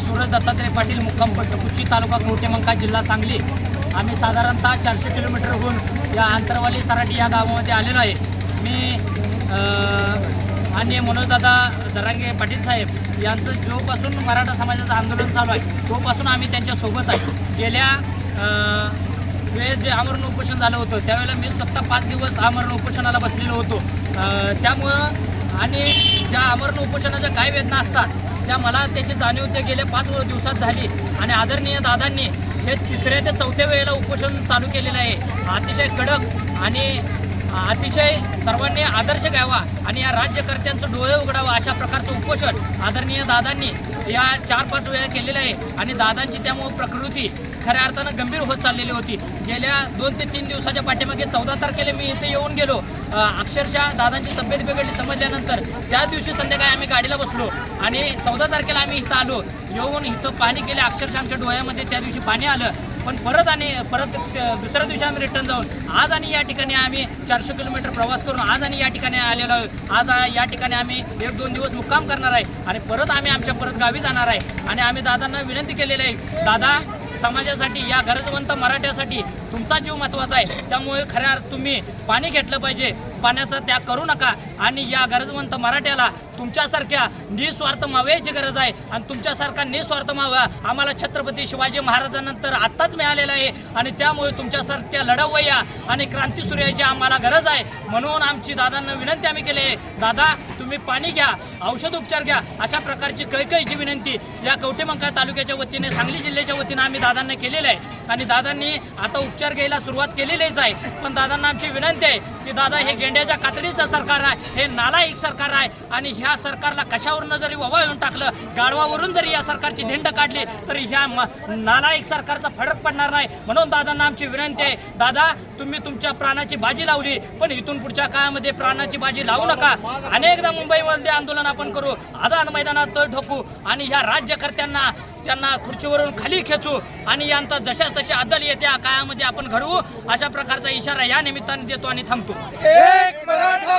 सूरज दत्तात्रय पाटील मुक्काम पट्टकुची तालुका कवटेमंका जिल्हा सांगली. आम्ही साधारणतः चारशे किलोमीटरहून या आंतरवाली सराटी या गावामध्ये आलेलो आहे. मी आणि मनोजदादा दरांगे पाटील साहेब यांचं जोपासून मराठा समाजाचं आंदोलन चालू आहे. तोपासून आम्ही त्यांच्यासोबत आहे. गेल्या वेळेस जे आमरण उपोषण झालं होतं त्यावेळेला मी स्वतः पाच दिवस आमरण उपोषणाला बसलेलो होतो. त्यामुळं आणि ज्या आमरण उपोषणाच्या काय वेदना असतात त्या मला त्याची जाणीव ते गेल्या पाच दिवसात झाली. आणि आदरणीय दादांनी हे तिसऱ्या ते चौथ्या वेळेला उपोषण चालू केलेलं आहे. अतिशय कडक आणि अतिशय सर्वांनी आदर्श घ्यावा आणि या राज्यकर्त्यांचं डोळे उघडावं अशा प्रकारचं उपोषण आदरणीय दादांनी या चार पाच वेळा केलेलं आहे. आणि दादांची त्यामुळे प्रकृती खऱ्या अर्थानं गंभीर होत चाललेली होती. गेल्या दोन ते तीन दिवसाच्या पाठीमागे चौदा तारखेला मी इथे येऊन गेलो. अक्षरशः दादांची तब्येत बिघडली समजल्यानंतर त्या दिवशी संध्याकाळी आम्ही गाडीला बसलो. आणि चौदा तारखेला आम्ही इथं आलो. येऊन इथं पाणी केले. अक्षरशः आमच्या डोळ्यामध्ये त्या दिवशी पाणी आलं. पण परत आणि परत दुसऱ्या दिवशी आम्ही रिटर्न जाऊन आज आणि या ठिकाणी आम्ही चारशे किलोमीटर प्रवास करून आज आणि या ठिकाणी आलेलो आहोत. आज या ठिकाणी आम्ही एक दोन दिवस मुक्काम करणार आहे. आणि परत आम्ही आमच्या परत गावी जाणार आहे. आणि आम्ही दादांना विनंती केलेली आहे दादा समाजासाठी या गरजवंत मराठ्यासाठी तुमचा जीव महत्त्वाचा आहे. त्यामुळे खऱ्या तुम्ही पाणी घेतलं पाहिजे. पाण्याचा त्याग करू नका. आणि या गरजवंत मराठ्याला तुमच्यासारख्या निस्वार्थ मावयाची गरज आहे. आणि तुमच्यासारखा निस्वार्थ मावा आम्हाला छत्रपती शिवाजी महाराजांनंतर आत्ताच मिळालेला आहे. आणि त्यामुळे तुमच्यासारख्या लढवय्या आणि क्रांतीसूर्याची आम्हाला गरज आहे. म्हणून आमची दादांना विनंती आम्ही केली आहे. दादा तुम्ही पाणी घ्या औषध उपचार घ्या अशा प्रकारची कैकईची विनंती या कवटेमंका तालुक्याच्या वतीने सांगली जिल्ह्याच्या वतीने आम्ही दादांना केलेलं आहे. आणि दादांनी आता उपचार घ्यायला सुरुवात केलेलीच आहे. पण दादांना आमची विनंती आहे की दादा हे गेंड्याच्या कातडीचं सरकार आहे हे नालायक सरकार आहे आणि ह्या सरकारला कशावरून जरी ववाळून टाकलं गाढवावरून जरी या सरकारची धिंड काढली तरी ह्या नाला नालायक सरकारचा फरक पडणार नाही. म्हणून दादांना आमची विनंती आहे दादा तुम्ही तुमच्या प्राणाची बाजी लावली पण इथून पुढच्या काळामध्ये प्राणाची बाजी लावू नका. अनेकदा मुंबईमध्ये आंदोलन आपण करू आझाद मैदानात तळ ठोकू आणि ह्या राज्यकर्त्यांना त्यांना खुर्चीवरून खाली खेचू आणि यांचा जशाच तशी अदल येत्या काळामध्ये आपण घडवू अशा प्रकारचा इशारा या निमित्ताने देतो आणि थांबतो. एक मराठा!